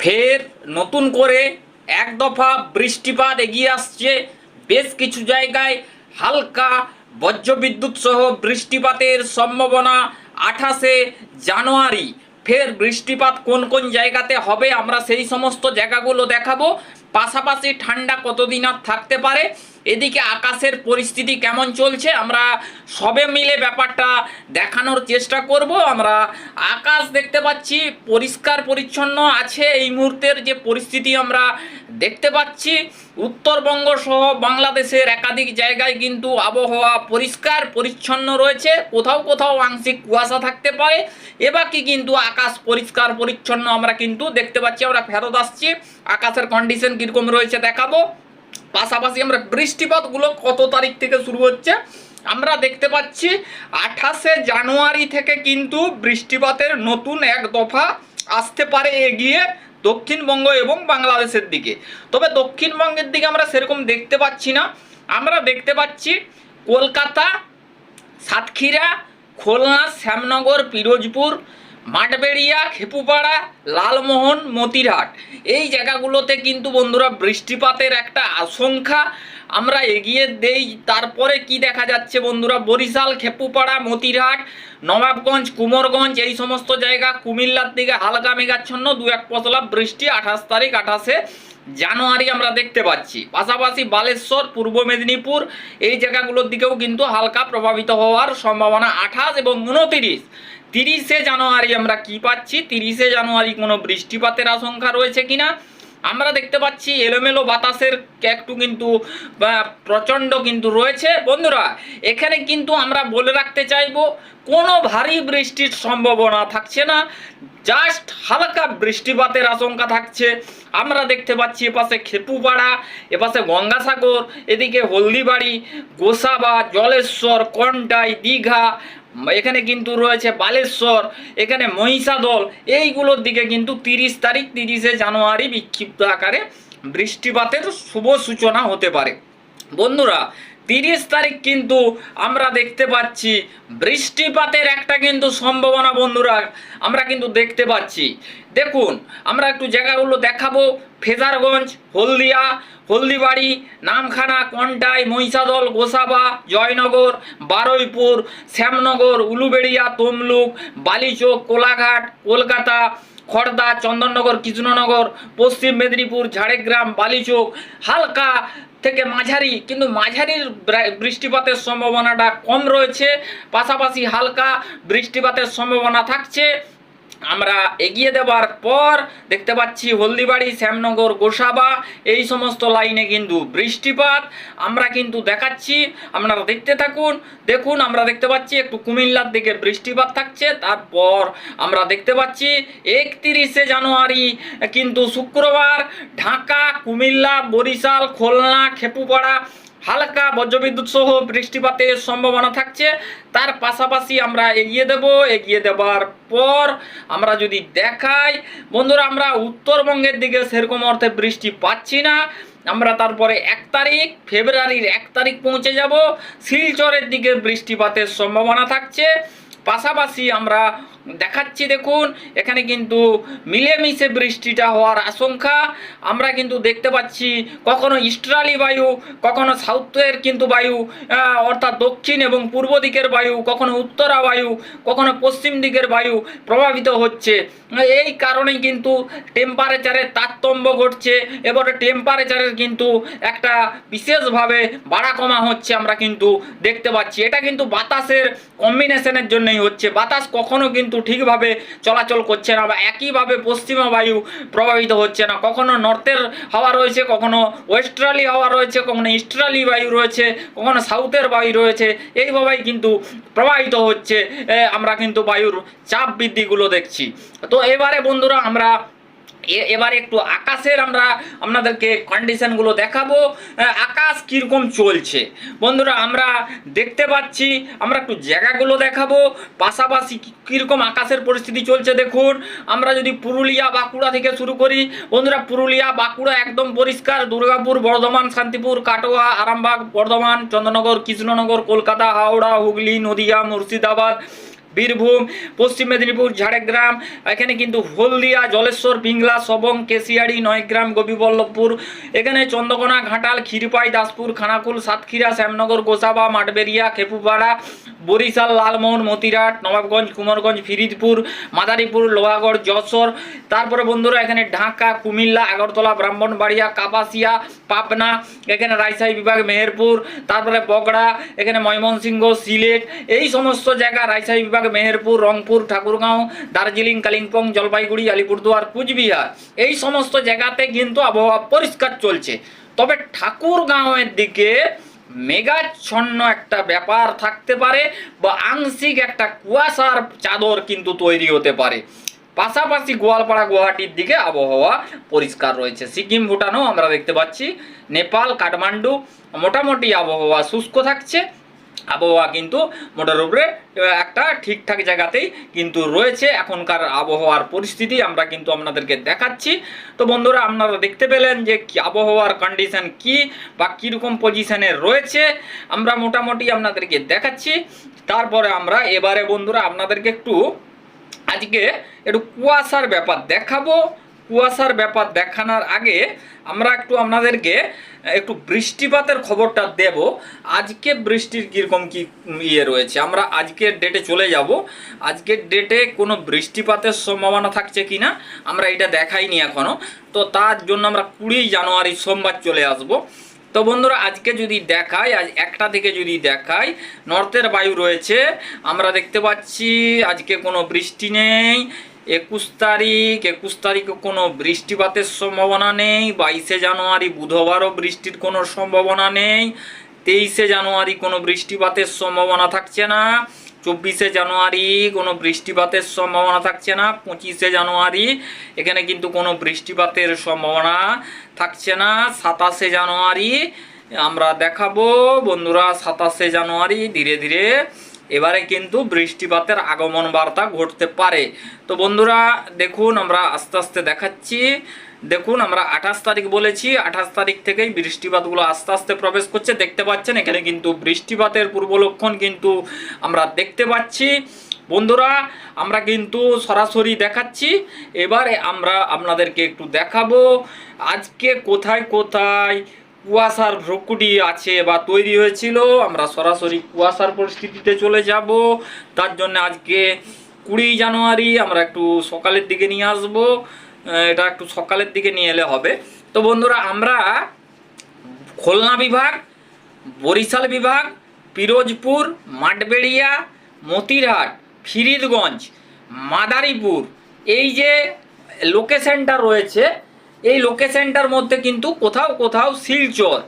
ফের নতুন করে এক দফা বৃষ্টিপাত এগিয়ে আসছে। বেশ কিছু জায়গায় হালকা বজ্রবিদ্যুৎ সহ বৃষ্টিপাতের সম্ভাবনা আঠাশে জানুয়ারি। ফের বৃষ্টিপাত কোন কোন জায়গাতে হবে আমরা সেই সমস্ত জায়গাগুলো দেখাবো। পাশাপাশি ঠান্ডা কতদিন আর থাকতে পারে? এদিকে আকাশের পরিস্থিতি কেমন চলছে, আমরা সবে মিলে ব্যাপারটা দেখানোর চেষ্টা করব। আমরা আকাশ দেখতে পাচ্ছি, পরিষ্কার পরিচ্ছন্ন আছে এই মুহূর্তের যে পরিস্থিতি আমরা দেখতে পাচ্ছি। উত্তরবঙ্গ সহ বাংলাদেশের একাধিক জায়গায় কিন্তু আবহাওয়া পরিষ্কার পরিচ্ছন্ন রয়েছে, কোথাও কোথাও আংশিক কুয়াশা থাকতে পারে। এবাকি কিন্তু আকাশ পরিষ্কার পরিচ্ছন্ন আমরা কিন্তু দেখতে পাচ্ছি। আমরা ফেরত আসছি, আকাশের কন্ডিশন কীরকম রয়েছে দেখাবো। পাশাপাশি আমরা বৃষ্টিপাতগুলো কত তারিখ থেকে শুরু হচ্ছে? আমরা দেখতে পাচ্ছি আঠাশে জানুয়ারি থেকে কিন্তু বৃষ্টিপাতের নতুন এক দফা আসতে পারে এগিয়ে দক্ষিণবঙ্গ এবং বাংলাদেশের দিকে। তবে দক্ষিণবঙ্গের দিকে আমরা সেরকম দেখতে পাচ্ছি না। আমরা দেখতে পাচ্ছি কলকাতা, সাতক্ষীরা, খুলনা, শ্যামনগর, পিরোজপুর মাঠবেড়িয়া, খেপুপাড়া, লালমোহন, মতিরহাট। এই জায়গাগুলোতে কিন্তু বন্ধুরা বৃষ্টিপাতের একটা আশঙ্কা আমরা এগিয়ে দেই। তারপরে কি দেখা যাচ্ছে বন্ধুরা? বরিশাল, খেপুপাড়া, মতিরহাট, নবাবগঞ্জ, কুমোরগঞ্জ, এই সমস্ত জায়গা কুমিল্লার দিকে হালকা মেঘাচ্ছন্ন। দু এক পশলা বৃষ্টি আঠাশ তারিখ, আঠাশে জানুয়ারি আমরা দেখতে পাচ্ছি। পাশাপাশি বালেশ্বর, পূর্ব মেদিনীপুর, এই জায়গাগুলোর দিকেও কিন্তু হালকা প্রভাবিত হওয়ার সম্ভাবনা। আঠাশ এবং উনতিরিশ তিরিশে জানুয়ারি আমরা কি পাচ্ছি? তিরিশে জানুয়ারি কোনো বৃষ্টিপাতের আশঙ্কা রয়েছে কিনা? আমরা দেখতে পাচ্ছি এলোমেলো বাতাসের একটু কিন্তু প্রচণ্ড কিন্তু রয়েছে। বন্ধুরা, এখানে কিন্তু আমরা বলে রাখতে চাইব, কোনো ভারী বৃষ্টির সম্ভাবনা থাকছে না। জাস্ট হালকা বৃষ্টিপাতের আশঙ্কা থাকছে। আমরা দেখতে পাচ্ছি এপাশে খেপুপাড়া, এপাশে গঙ্গাসাগর, এদিকে হলদিবাড়ি, গোসাবা, জলেশ্বর, কন্টাই, দীঘা এখানে কিন্তু রয়েছে বালেশ্বর, এখানে মহিষাদল, এইগুলোর দিকে কিন্তু তিরিশ তারিখ, তিরিশে জানুয়ারি বিক্ষিপ্ত আকারে বৃষ্টিপাতের শুভ সূচনা হতে পারে। বন্ধুরা, তিরিশ তারিখ কিন্তু আমরা দেখতে পাচ্ছি বৃষ্টিপাতের একটা কিন্তু সম্ভাবনা বন্ধুরা, আমরা কিন্তু দেখতে পাচ্ছি। দেখুন, আমরা একটু জায়গাগুলো দেখাবো। ফেজারগঞ্জ, হলদিয়া, হলদিবাড়ি, নামখানা, কন্টাই, মহিষাদল, গোসাবা, জয়নগর, বারুইপুর, শ্যামনগর, উলুবেড়িয়া, তমলুক, বালিচোক, কোলাঘাট, কলকাতা খড়দা চন্দননগর, কৃষ্ণনগর, পশ্চিম মেদিনীপুর, ঝাড়গ্রাম, বালিচোক, হালকা থেকে মাঝারি, কিন্তু মাঝারির বৃষ্টিপাতের সম্ভাবনাটা কম রয়েছে। পাশাপাশি হালকা বৃষ্টিপাতের সম্ভাবনা থাকছে। আমরা এগিয়ে দেওয়ার পর দেখতে পাচ্ছি হলদিবাড়ি, শ্যামনগর, গোসাবা, এই সমস্ত লাইনে কিন্তু বৃষ্টিপাত। আমরা কিন্তু দেখাচ্ছি, আপনারা দেখতে থাকুন। দেখুন, আমরা দেখতে পাচ্ছি একটু কুমিল্লার দিকে বৃষ্টিপাত থাকছে। তারপর আমরা দেখতে পাচ্ছি একত্রিশে জানুয়ারি, কিন্তু শুক্রবার ঢাকা, কুমিল্লা, বরিশাল, খুলনা, খেপুপাড়া হালকা বজ্রবিদ্যুৎ সহ বৃষ্টিপাতের সম্ভাবনা থাকছে। তার পাশাপাশি আমরা এগিয়ে দেব। এগিয়ে দেওয়ার পর আমরা যদি দেখাই, বন্ধুরা আমরা উত্তরবঙ্গের দিকে সেরকম অর্থে বৃষ্টি পাচ্ছি না। আমরা তারপরে এক তারিখ, ফেব্রুয়ারির এক তারিখ পৌঁছে যাব। শিলচরের দিকে বৃষ্টিপাতের সম্ভাবনা থাকছে। পাশাপাশি আমরা দেখাচ্ছি, দেখুন, এখানে কিন্তু মিলেমিশে বৃষ্টিটা হওয়ার আশঙ্কা। আমরা কিন্তু দেখতে পাচ্ছি কখনো ইস্ট্রালি বায়ু, কখনো সাউথের কিন্তু বায়ু অর্থাৎ দক্ষিণ এবং পূর্ব দিকের বায়ু, কখনো উত্তরা বায়ু, কখনো পশ্চিম দিকের বায়ু প্রভাবিত হচ্ছে। এই কারণেই কিন্তু টেম্পারেচারের তারতম্য ঘটছে। এবারে টেম্পারেচারের কিন্তু একটা বিশেষভাবে বাড়া কমা হচ্ছে আমরা কিন্তু দেখতে পাচ্ছি। এটা কিন্তু বাতাসের কম্বিনেশনের জন্যই হচ্ছে। বাতাস কখনো কিন্তু ঠিকভাবে চলাচল করছে না বা একইভাবে পশ্চিমা বায়ু প্রভাবিত হচ্ছে না। কখনো নর্থের হাওয়া রয়েছে, কখনো ওয়েস্ট্রালি হাওয়া রয়েছে, কখনো ইস্ট্রালি বায়ু রয়েছে, কখনো সাউথের বায়ু রয়েছে। এইভাবেই কিন্তু প্রবাহিত হচ্ছে আমরা কিন্তু বায়ুর চাপ বৃদ্ধিগুলো দেখছি। তো এবারে বন্ধুরা আমরা এবার একটু আকাশের আমরা আপনাদেরকে কন্ডিশনগুলো দেখাবো। আকাশ কীরকম চলছে? বন্ধুরা, আমরা দেখতে পাচ্ছি, আমরা একটু জায়গাগুলো দেখাবো। পাশাপাশি কীরকম আকাশের পরিস্থিতি চলছে দেখুন। আমরা যদি পুরুলিয়া, বাঁকুড়া থেকে শুরু করি, বন্ধুরা, পুরুলিয়া, বাঁকুড়া একদম পরিষ্কার। দুর্গাপুর, বর্ধমান, শান্তিপুর, কাটোয়া, আরামবাগ, বর্ধমান, চন্দ্রনগর, কৃষ্ণনগর, কলকাতা, হাওড়া, হুগলি, নদিয়া, মুর্শিদাবাদ। বীরভূম, পশ্চিম মেদিনীপুর, ঝাড়গ্রাম, এখানে কিন্তু হলদিয়া, জলেশ্বর, পিংলা, সবং, কেশিয়াড়ি, নয়গ্রাম, গোপীবল্লভপুর, এখানে চন্দ্রকোনা, ঘাটাল, ক্ষীরপাই, দাসপুর, খানাকুল, সাতক্ষীরা, শ্যামনগর, গোসাবা, মাঠবেরিয়া, খেপুপাড়া, বরিশাল, লালমোহন, মতিরাট, নবাবগঞ্জ, কুমারগঞ্জ, ফিরিদপুর, মাদারীপুর, লোহাগড়, যশোর, তারপরে বন্ধুরা এখানে ঢাকা, কুমিল্লা, আগরতলা, ব্রাহ্মণবাড়িয়া, কাপাসিয়া, পাবনা, এখানে রাজশাহী বিভাগ, মেহেরপুর, তারপরে বগড়া, এখানে ময়মনসিংহ, সিলেট, এই সমস্ত জায়গা রাজশাহী বিভাগ মেহেরপুর, রংপুর, ঠাকুরগাঁও, দার্জিলিং, কালিম্পং, জলপাইগুড়ি, আলিপুরদুয়ার, কুচবিহার, এই সমস্ত জায়গাতে কিন্তু আবহাওয়া পরিষ্কার চলছে। তবে ঠাকুরগাঁওয়ের দিকে মেঘাচ্ছন্ন একটা ব্যাপার থাকতে পারে বা আংশিক একটা কুয়াশার চাদর কিন্তু তৈরি হতে পারে। পাশাপাশি গোয়ালপাড়া গুয়াহাটির দিকে আবহাওয়া পরিষ্কার রয়েছে। সিকিম, ভুটানও আমরা দেখতে পাচ্ছি। নেপাল, কাঠমান্ডু, মোটামুটি আবহাওয়া শুষ্ক থাকছে। আবহাওয়া কিন্তু মোটার উপরে একটা ঠিকঠাক জায়গাতেই কিন্তু রয়েছে। এখনকার আবহাওয়ার পরিস্থিতি আমরা কিন্তু আপনাদেরকে দেখাচ্ছি। তো বন্ধুরা, আপনারা দেখতে পেলেন যে আবহাওয়ার কন্ডিশন কি বা কীরকম পজিশানে রয়েছে। আমরা মোটামুটি আপনাদেরকে দেখাচ্ছি। তারপরে আমরা এবারে বন্ধুরা, আপনাদেরকে একটু আজকে একটু কুয়াশার ব্যাপার দেখাবো। কুয়াশার ব্যাপার দেখানোর আগে আমরা একটু আপনাদেরকে, একটু বৃষ্টিপাতের খবরটা দেব। আজকে বৃষ্টির কীরকম কি ইয়ে রয়েছে? আমরা আজকের ডেটে চলে যাব। আজকের ডেটে কোনো বৃষ্টিপাতের সম্ভাবনা থাকছে কি না আমরা এটা দেখাইনি এখনও তো তার জন্য আমরা কুড়ি জানুয়ারি সোমবার চলে আসব। তো বন্ধুরা, আজকে যদি দেখাই, আজ একটা থেকে যদি দেখাই নর্থের বায়ু রয়েছে। আমরা দেখতে পাচ্ছি আজকে কোনো বৃষ্টি নেই। একুশ তারিখ, একুশ তারিখে কোনো বৃষ্টিপাতের সম্ভাবনা নেই, বাইশে জানুয়ারি, বুধবারও বৃষ্টির কোনো সম্ভাবনা নেই, তেইশে জানুয়ারি কোনো বৃষ্টিপাতের সম্ভাবনা থাকছে না, চব্বিশে জানুয়ারি কোনো বৃষ্টিপাতের সম্ভাবনা থাকছে না, পঁচিশে জানুয়ারি এখানে কিন্তু কোনো বৃষ্টিপাতের সম্ভাবনা থাকছে না, সাতাশে জানুয়ারি আমরা দেখাবো। বন্ধুরা, সাতাশে জানুয়ারি ধীরে ধীরে এবারে কিন্তু বৃষ্টিপাতের আগমন বার্তা ঘটতে পারে। তো বন্ধুরা, দেখুন, আমরা আস্তে আস্তে দেখাচ্ছি। দেখুন, আমরা আঠাশ তারিখ বলেছি। আঠাশ তারিখ থেকেই বৃষ্টিপাতগুলো আস্তে আস্তে প্রবেশ করছে। দেখতে পাচ্ছেন, এখানে কিন্তু বৃষ্টিপাতের পূর্ব লক্ষণ কিন্তু আমরা দেখতে পাচ্ছি। বন্ধুরা, আমরা কিন্তু সরাসরি দেখাচ্ছি। এবারে আমরা আপনাদেরকে একটু দেখাবো। আজকে কোথায় কোথায় কুয়াশার ভ্রকুটি আছে বা তৈরি হয়েছিল, আমরা সরাসরি কুয়াশার পরিস্থিতিতে চলে যাব। তার জন্য আজকে কুড়ি জানুয়ারি, আমরা একটু সকালের দিকে নিয়ে আসব। এটা একটু সকালের দিকে নিয়ে এলে হবে। তো বন্ধুরা, আমরা খুলনা বিভাগ, বরিশাল বিভাগ, পিরোজপুর, মাঠবেড়িয়া, মতিরহাট, ফিরিদগঞ্জ, মাদারীপুর, এই যে লোকেশনটা রয়েছে এই লোকেশনটার মধ্যে কিন্তু কোথাও কোথাও শিলচর।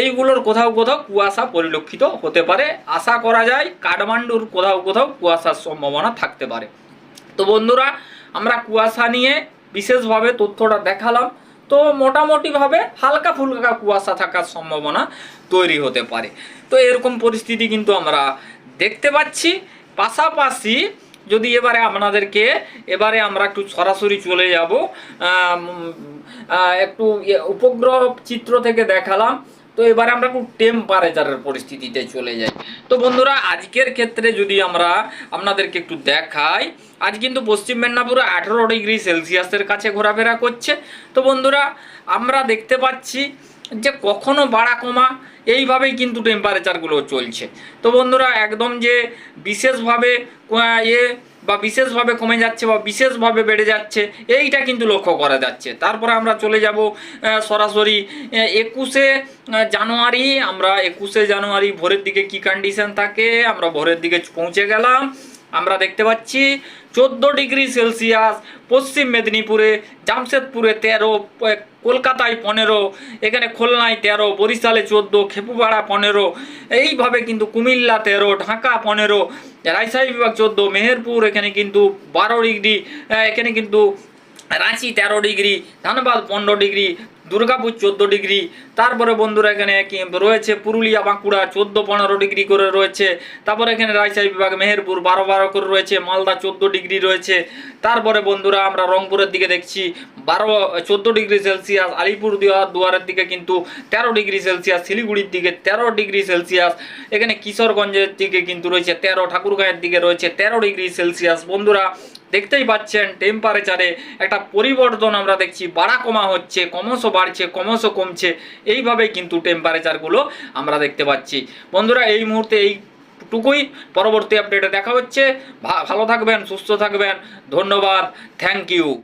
এইগুলোর কোথাও কোথাও কুয়াশা পরিলক্ষিত হতে পারে। আশা করা যায় কাঠমান্ডুর কোথাও কোথাও কুয়াশার সম্ভাবনা থাকতে পারে। তো বন্ধুরা, আমরা কুয়াশা নিয়ে বিশেষভাবে তথ্যটা দেখালাম। তো মোটামুটিভাবে হালকা ফুলকা কুয়াশা থাকার সম্ভাবনা তৈরি হতে পারে। তো এরকম পরিস্থিতি কিন্তু আমরা দেখতে পাচ্ছি। পাশাপাশি যদি এবারে আপনাদেরকে, এবারে আমরা একটু সরাসরি চলে যাব একটু উপগ্রহ চিত্র থেকে দেখালাম। তো এবারে আমরা একটু টেম্পারেচারের পরিস্থিতিতে চলে যাই। তো বন্ধুরা, আজকের ক্ষেত্রে যদি আমরা আপনাদেরকে একটু দেখাই, আজ কিন্তু পশ্চিম মেদিনীপুরে আঠেরো ডিগ্রি সেলসিয়াসের কাছে ঘোরাফেরা করছে। তো বন্ধুরা, আমরা দেখতে পাচ্ছি যে কখনো বাড়া কমা, এইভাবেই কিন্তু টেম্পারেচারগুলো চলছে। তো বন্ধুরা, একদম যে বিশেষভাবে এ বা বিশেষভাবে কমে যাচ্ছে বা বিশেষভাবে বেড়ে যাচ্ছে, এইটা কিন্তু লক্ষ্য করা যাচ্ছে। তারপরে আমরা চলে যাব সরাসরি একুশে জানুয়ারি। আমরা একুশে জানুয়ারি, ভোরের দিকে কি কন্ডিশন থাকে? আমরা ভোরের দিকে পৌঁছে গেলাম। আমরা দেখতে পাচ্ছি চোদ্দ ডিগ্রি সেলসিয়াস পশ্চিম মেদিনীপুরে, জামশেদপুরে তেরো কলকাতায় পনেরো, এখানে খুলনায় তেরো, বরিশালে চোদ্দ, খেপুপাড়া পনেরো, এইভাবে কিন্তু কুমিল্লা তেরো, ঢাকা পনেরো, রাজশাহী বিভাগ চোদ্দ, মেহেরপুর এখানে কিন্তু বারো ডিগ্রি এখানে কিন্তু রাঁচি তেরো ডিগ্রি, ধানবাদ পনেরো ডিগ্রি দুর্গাপুর চোদ্দ ডিগ্রি। তারপরে বন্ধুরা এখানে রয়েছে পুরুলিয়া, বাঁকুড়া, চোদ্দ পনেরো ডিগ্রি করে রয়েছে। তারপরে এখানে রাজশাহী বিভাগ, মেহেরপুর বারো বারো করে রয়েছে, মালদা চোদ্দ ডিগ্রি রয়েছে। তারপরে বন্ধুরা আমরা রংপুরের দিকে দেখছি, বারো, চোদ্দ ডিগ্রি সেলসিয়াস, আলিপুর দুয়ার দুয়ারের দিকে কিন্তু তেরো ডিগ্রি সেলসিয়াস, শিলিগুড়ির দিকে তেরো ডিগ্রি সেলসিয়াস। এখানে কিশোরগঞ্জের দিকে কিন্তু রয়েছে তেরো, ঠাকুরগাঁয়ের দিকে রয়েছে তেরো ডিগ্রি সেলসিয়াস। বন্ধুরা দেখতেই পাচ্ছেন টেম্পারেচারে একটা পরিবর্তন আমরা দেখছি। বাড়া কমা হচ্ছে, ক্রমশ বাড়ছে, ক্রমশ কমছে। এইভাবেই কিন্তু টেম্পারেচারগুলো আমরা দেখতে পাচ্ছি। বন্ধুরা, এই মুহূর্তে এই টুকুই পরবর্তী আপডেটে দেখা হচ্ছে। ভালো থাকবেন, সুস্থ থাকবেন। ধন্যবাদ। Thank you